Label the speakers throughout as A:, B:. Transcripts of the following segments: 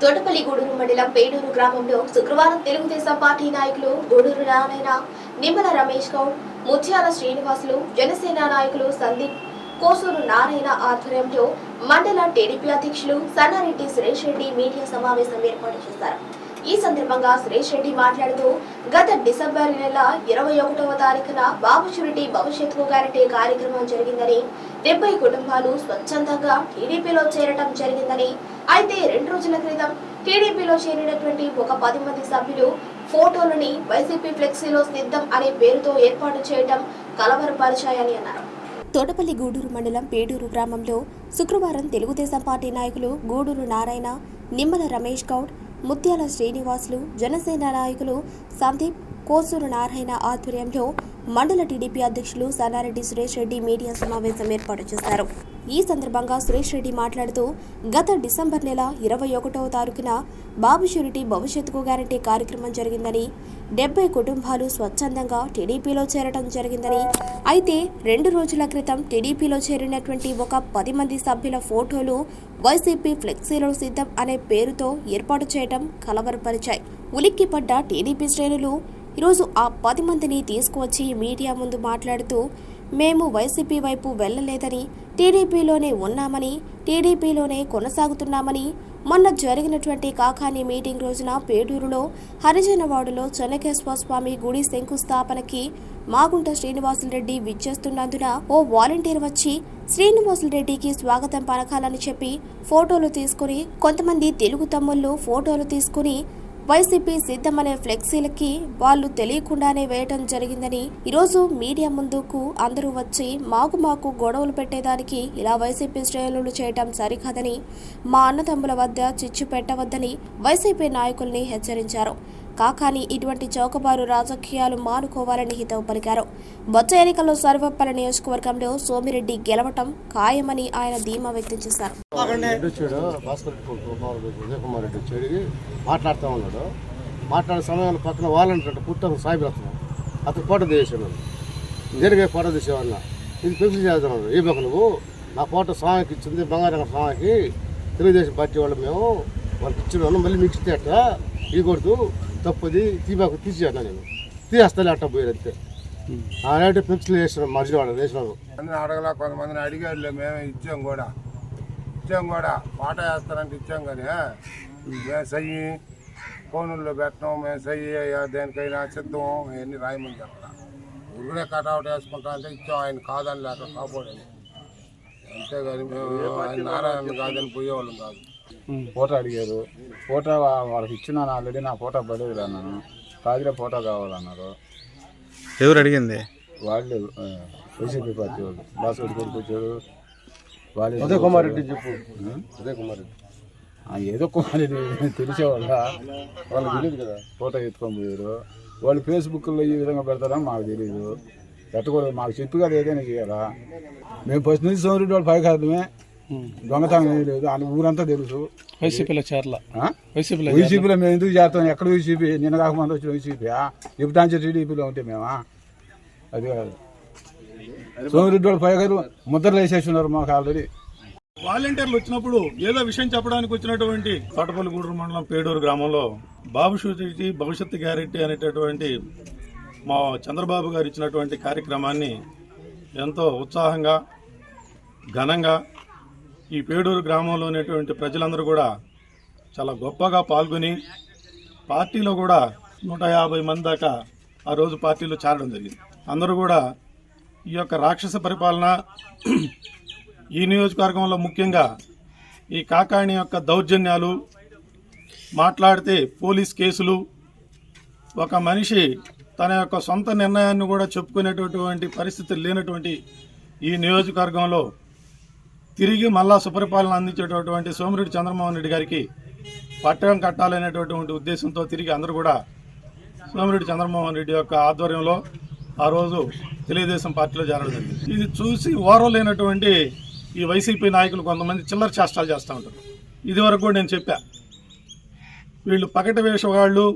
A: తోటపల్లి గూడూరు మండలం పేడూరు గ్రామంలో శుక్రవారం తెలుగుదేశం పార్టీ నాయకులు గూడూరు నారాయణ నిమ్మల రమేష్ గౌడ్ ముత్యాల శ్రీనివాసులు జనసేన నాయకులు సందీప్ కోసూరు నారాయణ ఆధ్వర్యంలో మండల టీడీపీ అధ్యక్షులు సన్నారెడ్డి సురేష్ రెడ్డి మీడియా సమావేశం ఏర్పాటు చేశారు. ఈ సందర్భంగా సురేష్ రెడ్డి మాట్లాడుతూ గత డిసెంబర్ నెల ఇరవై ఒకటవ తారీఖున బాబు షూరిటీ భవిష్యత్తుకు గ్యారంటీ కార్యక్రమం జరిగిందని డెబ్బై కుటుంబాలు స్వచ్ఛందంగా టీడీపీలో చేరటం జరిగిందని అయితే రెండు రోజుల క్రితం టీడీపీలో చేరినటువంటి ఒక పది మంది సభ్యులు ఫోటోలని వైసీపీ ఫ్లెక్సీలో సిద్ధం అనే పేరుతో ఏర్పాటు చేయటం కలవరపరిచాయని అన్నారు. తోటపల్లి గూడూరు మండలం పేడూరు గ్రామంలో శుక్రవారం తెలుగుదేశం పార్టీ నాయకులు గూడూరు నారాయణ నిమ్మల రమేష్ గౌడ్ ముత్యాల శ్రీనివాసులు జనసేన నాయకులు సందీప్ కోసూరు నారాయణ ఆధ్వర్యంలో మండల టీడీపీ అధ్యక్షులు సన్నారెడ్డి సురేష్ రెడ్డి మీడియా సమావేశం ఏర్పాటు చేశారు. ఈ సందర్భంగా సురేష్ రెడ్డి మాట్లాడుతూ గత డిసెంబర్ నెల ఇరవై ఒకటవ తారీఖున బాబు షూరిటీ భవిష్యత్తుకు గ్యారంటీ కార్యక్రమం జరిగిందని డెబ్బై కుటుంబాలు స్వచ్ఛందంగా టీడీపీలో చేరడం జరిగిందని అయితే రెండు రోజుల క్రితం టీడీపీలో చేరినటువంటి ఒక పది మంది సభ్యుల ఫోటోలు వైసీపీ ఫ్లెక్సీలో సిద్ధం అనే పేరుతో ఏర్పాటు చేయడం కలవరపరిచాయి. ఉలిక్కిపడ్డ టీడీపీ శ్రేణులు ఈరోజు ఆ పది మందిని తీసుకువచ్చి మీడియా ముందు మాట్లాడుతూ మేము వైసీపీ వైపు వెళ్ళలేదని టీడీపీలోనే ఉన్నామని టీడీపీలోనే కొనసాగుతున్నామని మొన్న జరిగినటువంటి కాకాని మీటింగ్ రోజున పేడూరులో హరిజనవాడలో చెన్నకేశ్వర స్వామి గుడి శంకుస్థాపనకి మాగుంట శ్రీనివాసులరెడ్డి విచ్చేస్తున్నందున ఓ వాలంటీర్ వచ్చి శ్రీనివాసులరెడ్డికి స్వాగతం పలకాలని చెప్పి ఫోటోలు తీసుకుని కొంతమంది తెలుగు తమ్ముళ్ళు ఫోటోలు తీసుకుని వైసీపీ సిద్ధమనే ఫ్లెక్సీలకి వాళ్ళు తెలియకుండానే వేయటం జరిగిందని ఈరోజు మీడియా ముందుకు అందరూ వచ్చి మాకు మాకు గొడవలు పెట్టేదానికి ఇలా వైసీపీ శ్రేణులు చేయటం సరికాదని మా అన్నదమ్ముల వద్ద చిచ్చు పెట్టవద్దని వైసీపీ నాయకుల్ని హెచ్చరించారు. కాకాని ఇటువంటి చౌకబారు రాజకీయాలు మానుకోవాలని హితవు పలికారు. బొత్స ఎన్నికల్లో సర్వపల్లి నియోజకవర్గంలో సోమిరెడ్డి గెలవటం ఖాయమని ఆయన ధీమా వ్యక్తం చేశారు.
B: కుమార్ మాట్లాడుతూ ఉన్నాడు. మాట్లాడే సమయంలో పక్కన వాలంటీర్ పుట్టం సాయిబ్రతం అతను ఫోటో తీసేవాడు జరిగే ఫోటో తీసేవాడిన ఇది పెన్సిల్ చేస్తున్నాడు ఈ పక్క నువ్వు నా ఫోటో స్వామికి ఇచ్చింది బంగారం స్వామికి తెలుగుదేశం పార్టీ వాళ్ళు మేము. వాళ్ళకి ఇచ్చినాను మళ్ళీ మీకు ఇస్తే అట్ట కొడుతూ తప్పుది తీబాకు తీసేయన్నా నేను. తీసేస్తాను అట్ట పోయారు అంతే. అలాంటి పెన్సిల్ వేసినాం మధ్యలో వాళ్ళు వేసినాడు
C: మందిని అడగలా కొంతమందిని అడిగారులే మేమే ఇచ్చాం కూడా. ఇచ్చాం కూడా. పాట వేస్తారంటే ఇచ్చాం కానీ మేము సయ్యి? ఫోనుల్లో పెట్టడం మేము సయ్యి? దేనికైనా సిద్ధం అవన్నీ రాయమని చెప్పరా ఊరినే కటౌట్ వేసుకుంటా అంటే ఇచ్చాం ఆయన కాదని లేక కాపాడని. అంతేగాని మేము ఆయన నారాయణ కాదని పోయేవాళ్ళం కాదు.
D: ఫోటో అడిగారు. ఫోటో వాళ్ళకి ఇచ్చినాను ఆల్రెడీ నా ఫోటో పడేది అన్నాను. కాదులే ఫోటో కావాలన్నారు.
E: ఎవరు అడిగింది?
D: వాళ్ళు వైసీపీ పార్టీ వాళ్ళు. బాసుడి కొడుకు వచ్చాడు? వాళ్ళు
B: ఉదయ్ కుమార్ రెడ్డి చెప్పు. ఉదయ్ కుమార్ రెడ్డి.
D: ఆ, ఏదో కుమారి తెలిసేవాళ్ళ? వాళ్ళకి తెలియదు కదా. ఫోటో ఎత్తుకొని పోయారు. వాళ్ళు ఫేస్బుక్లో ఈ విధంగా పెడతారని మాకు తెలియదు పెట్టకూడదు. మాకు చెప్పి కదా ఏదైనా చేయాలా? మేము ఫస్ట్ నుంచి సోమరెడ్డి వాళ్ళు పై కాదమే దొంగతనం ఏమీ లేదు. ఆ ఊరంతా తెలుసు.
E: వైసీపీలో చేరల? వైసీపీలో
D: వైసీపీలో మేము ఎందుకు చేస్తాం ఎక్కడ వైసీపీ? నిన్న కాకముందు వచ్చిన వైసీపీ ఇప్పుడు టీడీపీలో ఉంటే మేమా? అది కాదు. సోమిరెడ్డి వాళ్ళు పైగారు ముద్రలు వేసేస్తున్నారు మాకు ఆల్రెడీ
F: వాలంటీర్లు వచ్చినప్పుడు ఏదో విషయం చెప్పడానికి వచ్చినటువంటి తోటపల్లి గూడూరు మండలం పేడూరు గ్రామంలో బాబు షూరిటీ భవిష్యత్తు గ్యారెంటీ అనేటటువంటి మా చంద్రబాబు గారు ఇచ్చినటువంటి కార్యక్రమాన్ని ఎంతో ఉత్సాహంగా ఘనంగా ఈ పేడూరు గ్రామంలో ఉన్నటువంటి ప్రజలందరూ కూడా చాలా గొప్పగా పాల్గొని పార్టీలో కూడా నూట యాభై మంది దాకా ఆ రోజు పార్టీలో చేరడం జరిగింది. అందరూ కూడా ఈ యొక్క రాక్షస పరిపాలన ఈ నియోజకవర్గంలో ముఖ్యంగా ఈ కాకాణి యొక్క దౌర్జన్యాలు మాట్లాడితే పోలీస్ కేసులు ఒక మనిషి తన యొక్క సొంత నిర్ణయాన్ని కూడా చెప్పుకునేటటువంటి పరిస్థితి లేనటువంటి ఈ నియోజకవర్గంలో తిరిగి మళ్ళా సుపరిపాలన అందించేటటువంటి సోమిరెడ్డి చంద్రమోహన్ రెడ్డి గారికి పట్టణం కట్టాలనేటటువంటి ఉద్దేశంతో తిరిగి అందరూ కూడా సోమిరెడ్డి చంద్రమోహన్ రెడ్డి యొక్క ఆధ్వర్యంలో ఆ రోజు తెలుగుదేశం పార్టీలో చేరడం జరిగింది. ఇది చూసి ఓరలేనటువంటి ఈ వైసీపీ నాయకులు కొంతమంది చిల్లర చేష్టాలు చేస్తూ ఉంటారు. ఇది వరకు కూడా నేను చెప్పా వీళ్ళు పకట వేషగాళ్ళు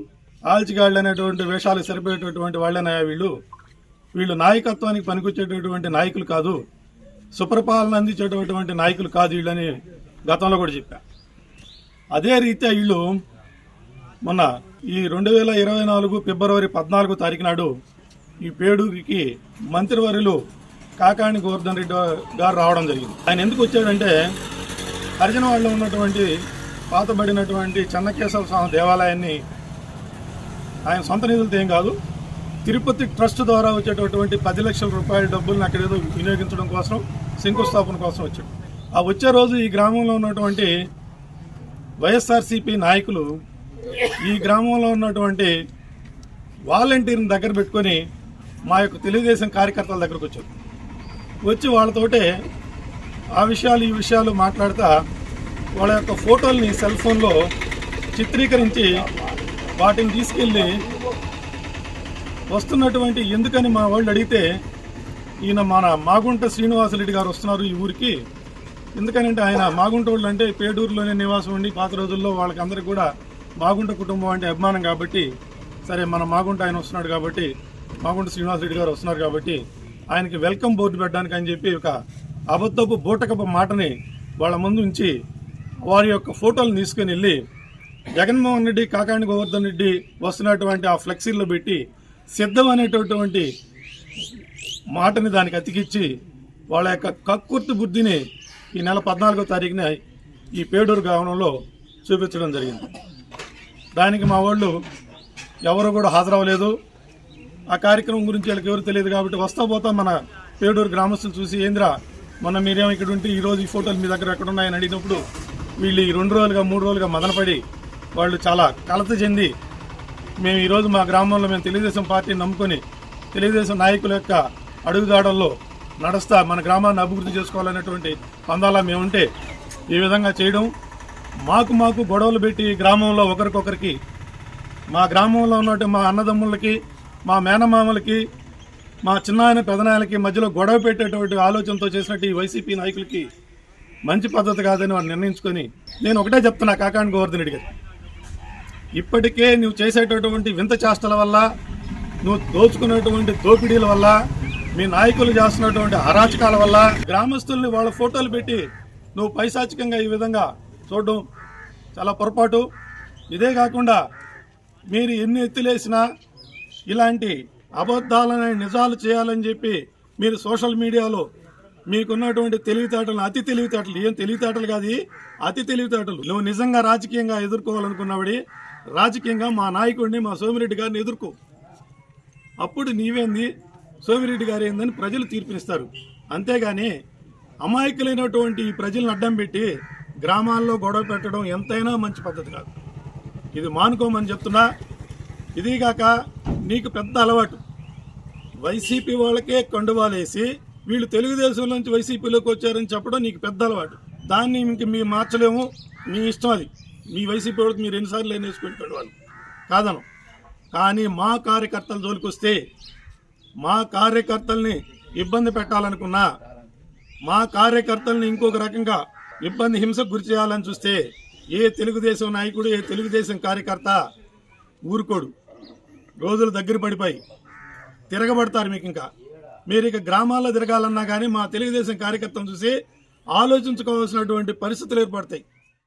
F: ఆల్చిగాళ్ళు అనేటువంటి వేషాలు సరిపోయేటటువంటి వాళ్ళేనాయా వీళ్ళు. వీళ్ళు నాయకత్వానికి పనికొచ్చేటటువంటి నాయకులు కాదు. సుపరిపాలన అందించేటటువంటి నాయకులు కాదు వీళ్ళని గతంలో కూడా చెప్పా. అదే రీత్యా వీళ్ళు మొన్న ఈ రెండు వేల ఇరవై నాలుగు ఫిబ్రవరి పద్నాలుగో తారీఖు నాడు ఈ పేడూరికి మంత్రివర్యులు కాకాణి గోవర్ధన్ రెడ్డి గారు రావడం జరిగింది. ఆయన ఎందుకు వచ్చాడంటే హరిజనవాడలో ఉన్నటువంటి పాతబడినటువంటి చెన్నకేశవ స్వామి దేవాలయాన్ని ఆయన సొంత నిధులతో ఏం కాదు తిరుపతి ట్రస్ట్ ద్వారా వచ్చేటటువంటి పది లక్షల రూపాయల డబ్బులను అక్కడ ఏదో వినియోగించడం కోసం శంకుస్థాపన కోసం వచ్చాడు ఆ వచ్చే రోజు ఈ గ్రామంలో ఉన్నటువంటి వైఎస్ఆర్సీపీ నాయకులు ఈ గ్రామంలో ఉన్నటువంటి వాలంటీర్ని దగ్గర పెట్టుకొని మా యొక్క తెలుగుదేశం కార్యకర్తల దగ్గరకు వచ్చారు వచ్చి వాళ్ళతోటే ఆ విషయాలు ఈ విషయాలు మాట్లాడుతా వాళ్ళ యొక్క ఫోటోల్ని సెల్ ఫోన్లో చిత్రీకరించి వాటిని తీసుకెళ్ళి వస్తున్నటువంటి ఎందుకని మా వాళ్ళు అడిగితే ఈయన మన మాగుంట శ్రీనివాసరెడ్డి గారు వస్తున్నారు ఈ ఊరికి. ఎందుకనంటే ఆయన మాగుంట వాళ్ళు అంటే పేడూరులోనే నివాసం ఉండి పాత రోజుల్లో వాళ్ళకందరికీ కూడా మాగుంట కుటుంబం అంటే అభిమానం కాబట్టి సరే మన మాగుంట ఆయన వస్తున్నాడు కాబట్టి మాగుంట శ్రీనివాసరెడ్డి గారు వస్తున్నారు కాబట్టి ఆయనకి వెల్కమ్ బోర్డు పెట్టడానికి అని చెప్పి ఒక అబద్ధపు బూటకపు మాటని వాళ్ళ ముందు ఉంచి వారి యొక్క ఫోటోలు తీసుకుని వెళ్ళి జగన్మోహన్ రెడ్డి కాకాణి గోవర్ధన్ రెడ్డి వస్తున్నటువంటి ఆ ఫ్లెక్సీల్లో పెట్టి సిద్ధం అనేటటువంటి మాటని దానికి అతికిచ్చి వాళ్ళ యొక్క కక్కుర్తి బుద్ధిని ఈ నెల పద్నాలుగో తారీఖున ఈ పేడూరు గ్రామంలో చూపించడం జరిగింది. దానికి మా వాళ్ళు ఎవరు కూడా హాజరవ్వలేదు. ఆ కార్యక్రమం గురించి వాళ్ళకి ఎవరు తెలియదు కాబట్టి వస్తా పోతా మన పేడూరు గ్రామస్తులు చూసి ఏంద్రా మొన్న మీరేమో ఇక్కడ ఉంటే ఈ రోజు ఈ ఫోటోలు మీ దగ్గర ఎక్కడ ఉన్నాయని అడిగినప్పుడు వీళ్ళు ఈ రెండు రోజులుగా మూడు రోజులుగా మదనపడి వాళ్ళు చాలా కలత చెంది మేము ఈరోజు మా గ్రామంలో మేము తెలుగుదేశం పార్టీని నమ్ముకొని తెలుగుదేశం నాయకుల యొక్క అడుగుదాడల్లో నడుస్తా మన గ్రామాన్ని అభివృద్ధి చేసుకోవాలనేటువంటి పందాలా మేముంటే ఈ విధంగా చేయడం. మాకు మాకు గొడవలు పెట్టి గ్రామంలో ఒకరికొకరికి మా గ్రామంలో ఉన్నటువంటి మా అన్నదమ్ములకి మా మేనమామలకి మా చిన్నాయన పెదనాయలకి మధ్యలో గొడవ పెట్టేటువంటి ఆలోచనతో చేసినట్టు ఈ వైసీపీ నాయకులకి మంచి పద్ధతి కాదని వారు నిర్ణయించుకొని నేను ఒకటే చెప్తున్నా కాకాని గోవర్ధన్ రెడ్డి గారు. ఇప్పటికే నువ్వు చేసేటటువంటి వింత చేష్టల వల్ల నువ్వు దోచుకున్నటువంటి దోపిడీల వల్ల మీ నాయకులు చేస్తున్నటువంటి అరాచకాల వల్ల గ్రామస్తుల్ని వాళ్ళ ఫోటోలు పెట్టి నువ్వు పైశాచికంగా ఈ విధంగా చూడడం చాలా పొరపాటు. ఇదే కాకుండా మీరు ఎన్ని ఎత్తులేసినా ఇలాంటి అబద్ధాలను నిజాలు చేయాలని చెప్పి మీరు సోషల్ మీడియాలో మీకున్నటువంటి తెలివితేటలు అతి తెలివితేటలు ఏం తెలివితేటలు కాదు అతి తెలివితేటలు. నువ్వు నిజంగా రాజకీయంగా ఎదుర్కోవాలనుకున్నవాడి రాజకీయంగా మా నాయకుడిని మా సోమిరెడ్డి గారిని ఎదుర్కో. అప్పుడు నీవేంది? సోమిరెడ్డి గారు ఏందని ప్రజలు తీర్పునిస్తారు. అంతేగాని అమాయకులైనటువంటి ఈ ప్రజలను అడ్డం పెట్టి గ్రామాల్లో గొడవ పెట్టడం ఎంతైనా మంచి పద్ధతి కాదు. ఇది మానుకోమని చెప్తున్నా. ఇదిగాక నీకు పెద్ద అలవాటు. వైసీపీ వాళ్ళకే కండువాలేసి వీళ్ళు తెలుగుదేశం నుంచి వైసీపీలోకి వచ్చారని చెప్పడం నీకు పెద్ద అలవాటు. దాన్ని ఇంక మీ మార్చలేము. మీ ఇష్టం అది. మీ వైసీపీ వాళ్ళకి మీరు ఎన్నిసార్లు వేసుకుంటాడు వాళ్ళు. కాదను. కానీ మా కార్యకర్తల జోలికి వస్తే మా కార్యకర్తల్ని ఇబ్బంది పెట్టాలనుకున్నా మా కార్యకర్తల్ని ఇంకొక రకంగా ఇబ్బంది హింసకు గురి చేయాలని చూస్తే ఏ తెలుగుదేశం నాయకుడు ఏ తెలుగుదేశం కార్యకర్త ఊరుకోడు. రోజులు దగ్గర పడిపోయి తిరగబడతారు మీకు ఇంకా. మీరు ఇక గ్రామాల్లో తిరగాలన్నా కానీ మా తెలుగుదేశం కార్యకర్తను చూసి ఆలోచించుకోవాల్సినటువంటి పరిస్థితులు ఏర్పడతాయి.